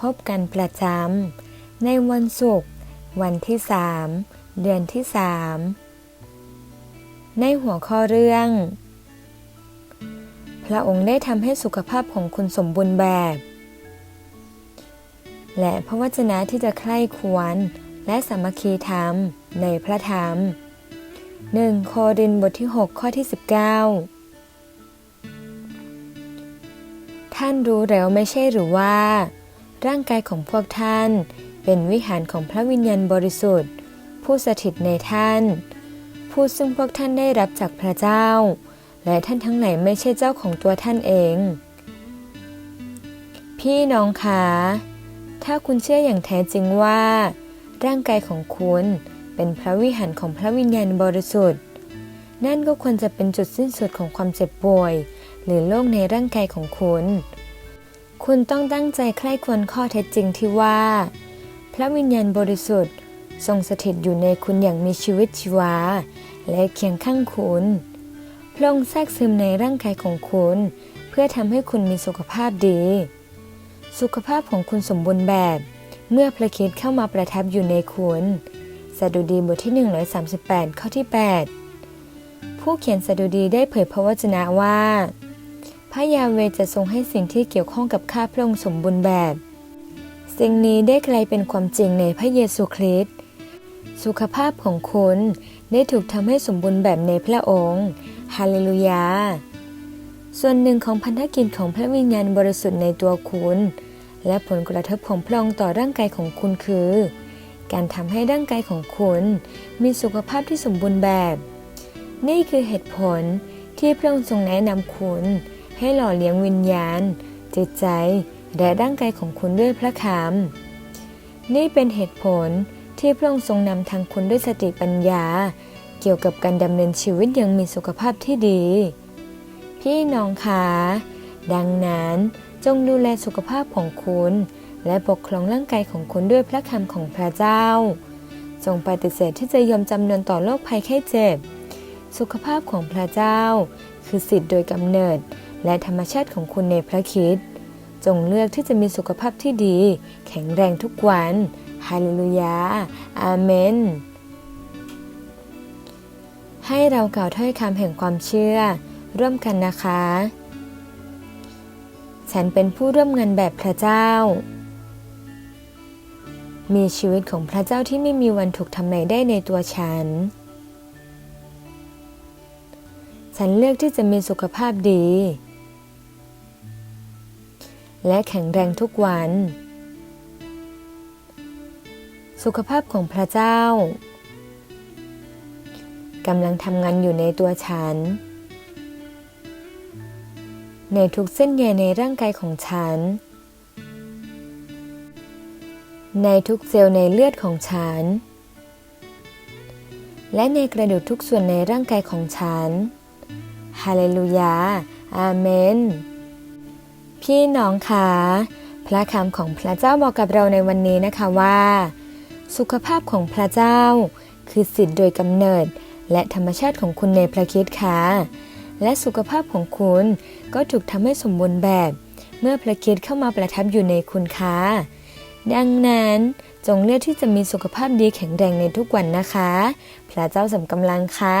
พบกันประจำในวันศุกร์วันที่สามเดือนที่สามในหัวข้อเรื่อง พระองค์ได้ทำให้สุขภาพของคุณสมบูรณ์แบบ และพระวจนะที่จะใคร่ควรและสามัคคีธรรมในพระธรรม 1 โครินบทที่ 6 ข้อที่ 19 ท่านรู้แล้วไม่ใช่หรือว่า ร่างกายของพวกท่าน เป็นวิหารของพระวิญญาณบริสุทธิ์ ผู้สถิตในท่าน ผู้ซึ่งพวกท่านได้รับจากพระเจ้า และท่านทั้งหลายไม่ใช่เจ้าของตัวท่านเอง พี่น้องคะถ้าคุณเชื่ออย่างแท้จริงว่า ร่างกายของคุณเป็นพระวิหารของพระวิญญาณบริสุทธิ์ นั่นก็ควรจะเป็นจุดสิ้นสุดของความเจ็บป่วย หรือโรคในร่างกายของคุณ คุณต้องตั้งใจใคร่ควรข้อเท็จจริงที่ว่า พระวิญญาณบริสุทธิ์ ทรงสถิตอยู่ในคุณอย่างมีชีวิตชีวา และเคียงข้างคุณพระองค์แทรกซึมในร่างกายของคุณ เพื่อทำให้คุณมีสุขภาพดี สุขภาพของคุณสมบูรณ์แบบ เมื่อพระคิดเข้ามาประทับอยู่ในคุณสดุดีบทที่ 138 ข้อที่ 8 ผู้เขียนสดุดีได้เผยพระวจนะว่า พระยาเวจะทรงให้สิ่งที่เกี่ยวข้องกับข้าพระองค์สมบูรณ์แบบ สิ่งนี้ได้กลายเป็นความจริงในพระเยซูคริสต์สุขภาพของคุณได้ถูกทำให้สมบูรณ์แบบในพระองค์ฮาเลลูยา ส่วนหนึ่งของพันธกิจของพระวิญญาณบริสุทธิ์ในตัวคุณ และผลกระทบของพระองค์ต่อร่างกายของคุณคือ การทำให้ร่างกายของคุณมีสุขภาพที่สมบูรณ์แบบ นี่คือเหตุผลที่พระองค์ทรงแนะนำคุณ ให้หล่อเลี้ยงวิญญาณ จิตใจ และร่างกายของคุณด้วยพระคำนี่เป็นเหตุผลที่พระองค์ทรงนำทางคุณด้วยสติปัญญา เกี่ยวกับการดำเนินชีวิตอย่างมีสุขภาพที่ดี พี่น้องคะดังนั้นจงดูแลสุขภาพของคุณ และปกครองร่างกายของคุณด้วยพระคำของพระเจ้า จงปฏิเสธที่จะยอมจำนนต่อโรคภัยไข้เจ็บ สุขภาพของพระเจ้า คือสิทธิ์โดยกำเนิด และธรรมชาติของคุณในพระคิด จงเลือกที่จะมีสุขภาพที่ดี แข็งแรงทุกวันฮาเลลูยา อาเมน ให้เรากล่าวถ้อยคำแห่งความเชื่อ ร่วมกันนะคะ ฉันเป็นผู้ร่วมงานแบบพระเจ้า มีชีวิตของพระเจ้าที่ไม่มีวันถูกทำลายได้ในตัวฉันฉันเลือกที่จะมีสุขภาพดี และแข็งแรงทุกวัน สุขภาพของพระเจ้ากำลังทำงานอยู่ในตัวฉัน ในทุกเส้นใยในร่างกายของฉัน ในทุกเซลล์ในเลือดของฉัน และในกระดูกทุกส่วนในร่างกายของฉัน ฮาเลลูยา อาเมน พี่น้องคะพระคำของพระเจ้าบอกกับเราในวันนี้นะคะว่า สุขภาพของพระเจ้า คือสิทธิ์โดยกำเนิด และธรรมชาติของคุณในพระคิดค่ะและสุขภาพของคุณก็ถูกทำให้สมบูรณ์แบบ เมื่อพระคิดเข้ามาประทับอยู่ในคุณค่ะดังนั้นจงเลือกที่จะมีสุขภาพดีแข็งแรงในทุกวันนะคะ พระเจ้าสำกำลังค่ะ